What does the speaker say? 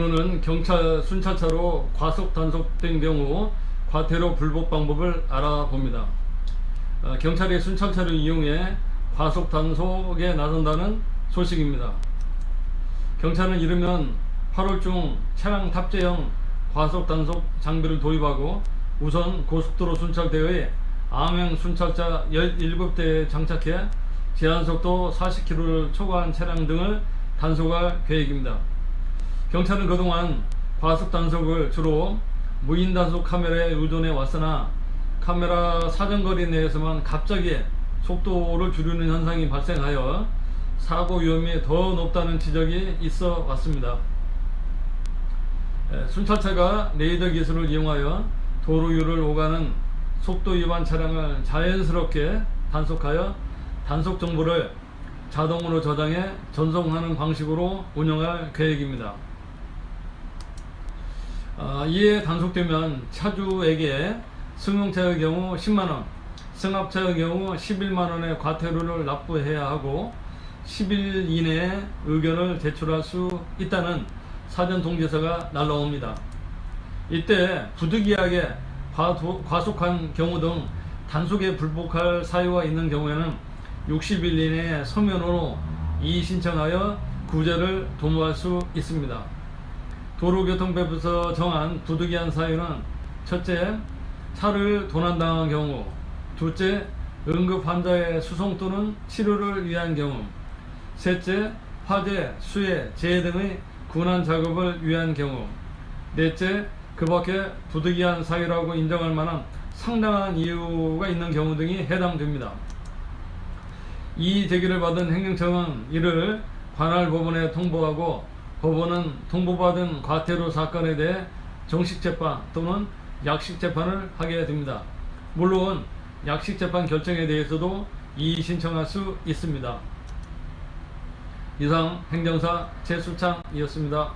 오늘은 경찰 순찰차로 과속 단속된 경우 과태료 불복 방법을 알아봅니다. 어, 경찰이 순찰차를 이용해 과속 단속에 나선다는 소식입니다. 경찰은 이르면 8월 중 차량 탑재형 과속 단속 장비를 도입하고 우선 고속도로 순찰대의 암행 순찰차 17대에 장착해 제한속도 40km를 초과한 차량 등을 단속할 계획입니다. 경찰은 그동안 과속 단속을 주로 무인 단속 카메라에 의존해 왔으나 카메라 사정거리 내에서만 갑자기 속도를 줄이는 현상이 발생하여 사고 위험이 더 높다는 지적이 있어 왔습니다. 에, 순찰차가 레이더 기술을 이용하여 도로 위를 오가는 속도 위반 차량을 자연스럽게 단속하여 단속 정보를 자동으로 저장해 전송하는 방식으로 운영할 계획입니다. 아, 이에 단속되면 차주에게 승용차의 경우 10만원, 승합차의 경우 11만원의 과태료를 납부해야 하고 10일 이내에 의견을 제출할 수 있다는 사전 통지서가 날라옵니다. 이때 부득이하게 과도- 과속한 경우 등 단속에 불복할 사유가 있는 경우에는 60일 이내에 서면으로 이의 신청하여 구제를 도모할 수 있습니다. 도로교통법에서 정한 부득이한 사유는 첫째, 차를 도난당한 경우, 둘째, 응급 환자의 수송 또는 치료를 위한 경우, 셋째, 화재, 수해, 재해 등의 군안 작업을 위한 경우, 넷째, 그 밖에 부득이한 사유라고 인정할 만한 상당한 이유가 있는 경우 등이 해당됩니다. 이 제기를 받은 행정청은 이를 관할 법원에 통보하고 법원은 통보받은 과태료 사건에 대해 정식 재판 또는 약식 재판을 하게 됩니다. 물론 약식 재판 결정에 대해서도 이의 신청할 수 있습니다. 이상 행정사 최수창이었습니다.